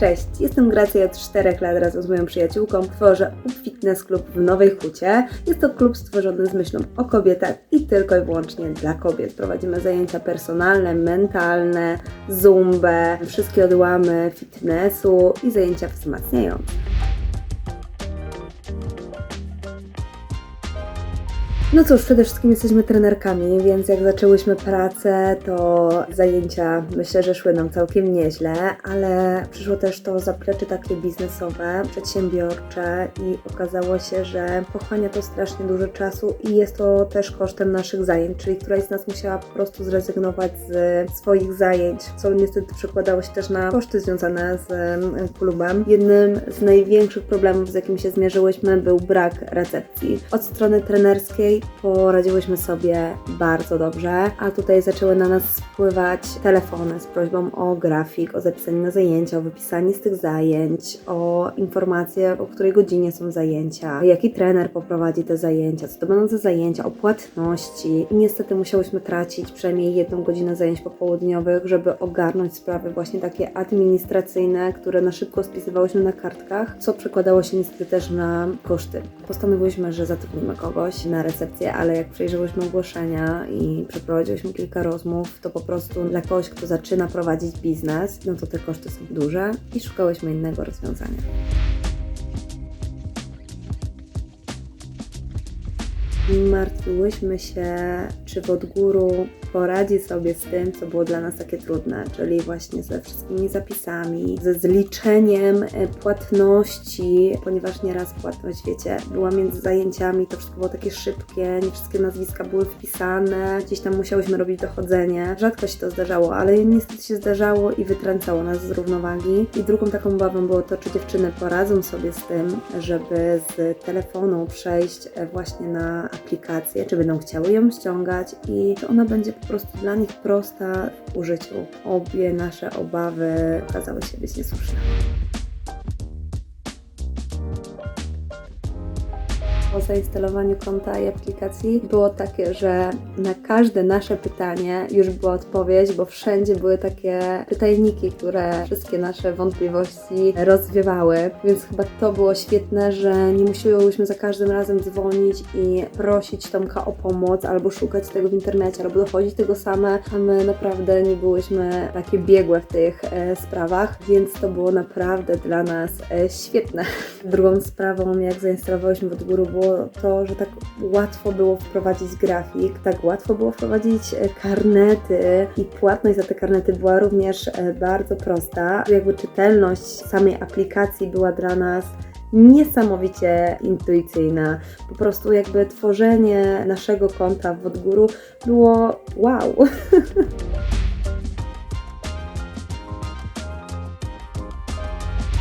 Cześć, jestem Gracja od 4 lat razem z moją przyjaciółką. Tworzę UP Fitness Club w Nowej Hucie. Jest to klub stworzony z myślą o kobietach i tylko i wyłącznie dla kobiet. Prowadzimy zajęcia personalne, mentalne, zumbę, wszystkie odłamy fitnessu i zajęcia wzmacniające. No cóż, przede wszystkim jesteśmy trenerkami, więc jak zaczęłyśmy pracę, to zajęcia myślę, że szły nam całkiem nieźle, ale przyszło też to zaplecze takie biznesowe, przedsiębiorcze i okazało się, że pochłania to strasznie dużo czasu i jest to też kosztem naszych zajęć, czyli któraś z nas musiała po prostu zrezygnować z swoich zajęć, co niestety przekładało się też na koszty związane z em, klubem. Jednym z największych problemów, z jakim się zmierzyłyśmy, był brak recepcji. Od strony trenerskiej poradziłyśmy sobie bardzo dobrze, a tutaj zaczęły na nas spływać telefony z prośbą o grafik, o zapisanie na zajęcia, o wypisanie z tych zajęć, o informacje, o której godzinie są zajęcia, jaki trener poprowadzi te zajęcia, co to będą za zajęcia, o płatności. I niestety musiałyśmy tracić przynajmniej jedną godzinę zajęć popołudniowych, żeby ogarnąć sprawy właśnie takie administracyjne, które na szybko spisywałyśmy na kartkach, co przekładało się niestety też na koszty. Postanowiłyśmy, że zatrudnimy kogoś na recepcję, ale jak przejrzałyśmy ogłoszenia i przeprowadziłyśmy kilka rozmów, to po prostu dla kogoś, kto zaczyna prowadzić biznes, no to te koszty są duże i szukałyśmy innego rozwiązania. Martwiłyśmy się, czy Wodguru poradzi sobie z tym, co było dla nas takie trudne, czyli właśnie ze wszystkimi zapisami, ze zliczeniem e, płatności, ponieważ nieraz płatność, wiecie, była między zajęciami, to wszystko było takie szybkie, nie wszystkie nazwiska były wpisane, gdzieś tam musiałyśmy robić dochodzenie. Rzadko się to zdarzało, ale niestety się zdarzało i wytrącało nas z równowagi. I drugą taką obawą było to, czy dziewczyny poradzą sobie z tym, żeby z telefonu przejść e, właśnie na aplikację, czy będą chciały ją ściągać i czy ona będzie po prostu dla nich prosta w użyciu. Obie nasze obawy okazały się być niesłuszne. Po zainstalowaniu konta i aplikacji było takie, że na każde nasze pytanie już była odpowiedź, bo wszędzie były takie pytajniki, które wszystkie nasze wątpliwości rozwiewały, więc chyba to było świetne, że nie musiałyśmy za każdym razem dzwonić i prosić Tomka o pomoc, albo szukać tego w internecie, albo dochodzić tego same, a my naprawdę nie byłyśmy takie biegłe w tych e, sprawach, więc to było naprawdę dla nas e, świetne. Drugą sprawą, jak zainstalowałyśmy w góry, było to, że tak łatwo było wprowadzić grafik, tak łatwo było wprowadzić e, karnety i płatność za te karnety była również e, bardzo prosta. Jakby czytelność samej aplikacji była dla nas niesamowicie intuicyjna. Po prostu jakby tworzenie naszego konta w Wodguru było wow.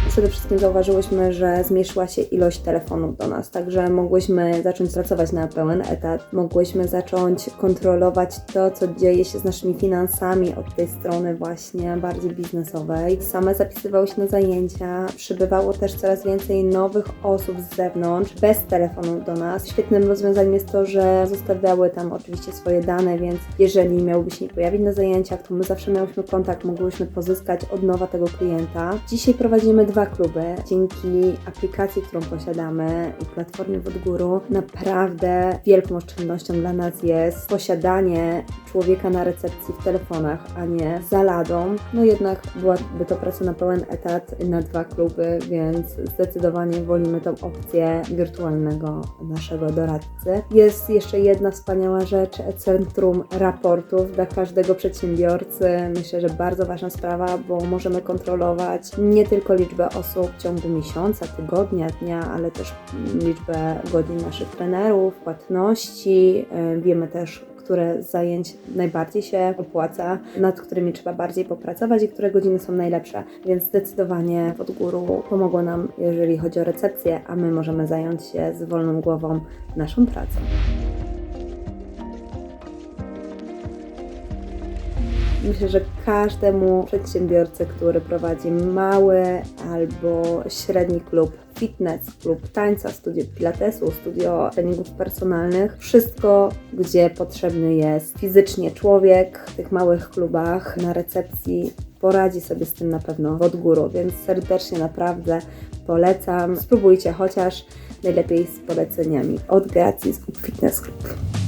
Przede wszystkim zauważyłyśmy, że zmniejszyła się ilość telefonów do nas, także mogłyśmy zacząć pracować na pełen etat, mogłyśmy zacząć kontrolować to, co dzieje się z naszymi finansami od tej strony właśnie bardziej biznesowej. Same zapisywały się na zajęcia, przybywało też coraz więcej nowych osób z zewnątrz, bez telefonu do nas. Świetnym rozwiązaniem jest to, że zostawiały tam oczywiście swoje dane, więc jeżeli miałby się nie pojawić na zajęciach, to my zawsze miałyśmy kontakt, mogłyśmy pozyskać od nowa tego klienta. Dzisiaj prowadzimy dwa kluby. Dzięki aplikacji, którą posiadamy i platformie Wodguru, naprawdę wielką oszczędnością dla nas jest posiadanie człowieka na recepcji w telefonach, a nie za ladą. No jednak byłaby to praca na pełen etat na dwa kluby, więc zdecydowanie wolimy tą opcję wirtualnego naszego doradcy. Jest jeszcze jedna wspaniała rzecz, centrum raportów dla każdego przedsiębiorcy. Myślę, że bardzo ważna sprawa, bo możemy kontrolować nie tylko liczbę osób w ciągu miesiąca, tygodnia, dnia, ale też liczbę godzin naszych trenerów, płatności. Yy, Wiemy też, które zajęć najbardziej się opłaca, nad którymi trzeba bardziej popracować i które godziny są najlepsze. Więc zdecydowanie pod górą pomogło nam, jeżeli chodzi o recepcję, a my możemy zająć się z wolną głową naszą pracą. Myślę, że każdemu przedsiębiorcy, który prowadzi mały albo średni klub fitness, klub tańca, studio pilatesu, studio treningów personalnych, wszystko, gdzie potrzebny jest fizycznie człowiek w tych małych klubach na recepcji poradzi sobie z tym na pewno w odgóru, więc serdecznie naprawdę polecam. Spróbujcie chociaż najlepiej z poleceniami od Group Fitness Club.